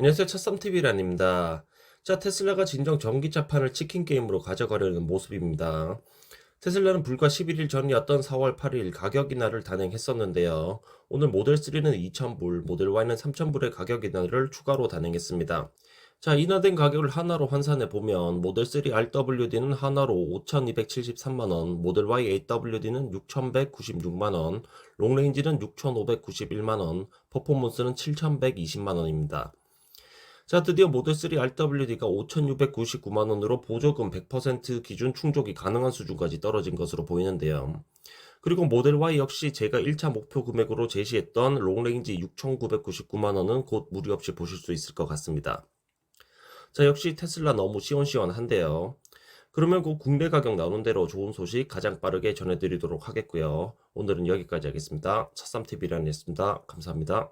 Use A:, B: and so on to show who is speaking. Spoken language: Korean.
A: 안녕하세요. 첫썸TV란입니다. 자, 테슬라가 진정 전기차판을 치킨 게임으로 가져가려는 모습입니다. 테슬라는 불과 11일 전이었던 4월 8일 가격 인하를 단행했었는데요. 오늘 모델 3는 2,000불, 모델 Y는 3,000불의 가격 인하를 추가로 단행했습니다. 자, 인하된 가격을 하나로 환산해 보면 모델 3 RWD는 하나로 5,273만 원, 모델 Y AWD는 6,196만 원, 롱레인지는 6,591만 원, 퍼포먼스는 7,120만 원입니다. 자, 드디어 모델 3 RWD가 5,699만원으로 보조금 100% 기준 충족이 가능한 수준까지 떨어진 것으로 보이는데요. 그리고 모델 Y 역시 제가 1차 목표 금액으로 제시했던 롱레인지 6,999만원은 곧 무리 없이 보실 수 있을 것 같습니다. 자, 역시 테슬라 너무 시원시원한데요. 그러면 그 국내 가격 나오는 대로 좋은 소식 가장 빠르게 전해드리도록 하겠고요. 오늘은 여기까지 하겠습니다. 첫삼TV란이었습니다. 감사합니다.